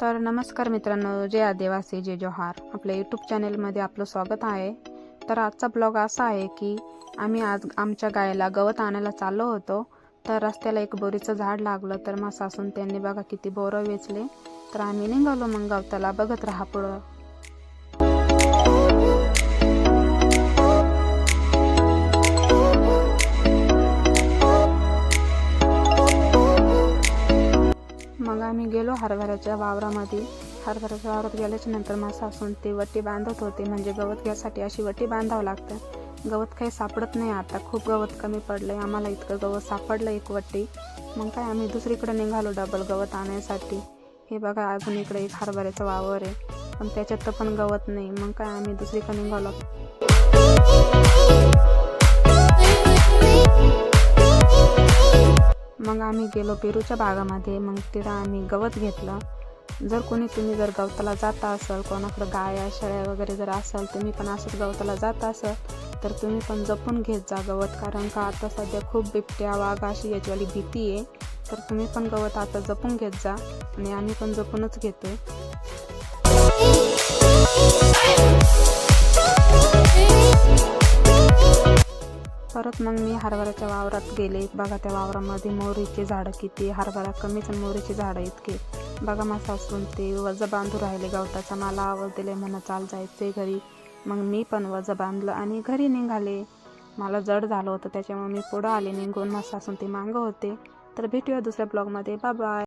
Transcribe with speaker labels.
Speaker 1: तर नमस्कार मित्रांनो जय आदिवासी जय जोहार. आपल्या यूट्यूब चॅनेलमध्ये आपलं स्वागत आहे. तर आजचा ब्लॉग असा आहे की आम्ही आज आमच्या गायला गवत आणायला चाललो होतो. तर रस्त्याला एक बोरीचं झाड लागलं तर मग सासून त्यांनी बघा किती बोरं वेचले. तर आम्ही निघालो मग गवताला बघत राहा पुढं. गेलो हरभऱ्याच्या वावरामध्ये. हरभऱ्याच्या वावरात गेल्याच्यानंतर मग सासून ते वटी बांधत होते. म्हणजे गवत घ्यायसाठी अशी वटी बांधावं लागतं. गवत काही सापडत नाही आता. खूप गवत कमी पडलं आहे आम्हाला इतकं गवत सापडलं एक वटी. मग काय आम्ही दुसरीकडे निघालो डबल गवत आणण्यासाठी हे बघा अजून इकडे एक हरभऱ्याचा वावर आहे. पण त्याच्यात तर पण गवत नाही. मग काय आम्ही दुसरीकडे निघालो? मग आम्ही गेलो पेरूच्या बागामध्ये मग तिथं आम्ही गवत घेतलं. जर कोणी तुम्ही जर गवताला जाता असाल कोणाकडं गाया शेळ्या वगैरे जर असाल तुम्ही पण असंच गवताला जात असाल तर तुम्ही पण जपून घेत जा गवत. कारण का आता सध्या खूप बिबट्या वाघ अशी याच्यावाली भीती आहे. तर तुम्ही पण गवत आता जपून घेत जा आणि आम्ही पण जपूनच घेतो. परत मग मी हरभऱ्याच्या वावरात गेले. बघा त्या वावरामध्ये मोहरीचे झाडं किती हरभरा कमीच आणि मोहरीची झाडं इतके बघा मासा सासून ते वज बांधू राहिले गवताचा. मला आवाज दिले म्हणा चाल जायचे घरी. मग मी पण वज बांधलं आणि घरी निघाले. मला जड झालं होतं त्याच्यामुळे मी पुढं आले निघून मासा सासून ते मागं होते. तर भेटूया दुसऱ्या ब्लॉगमध्ये. Bye bye.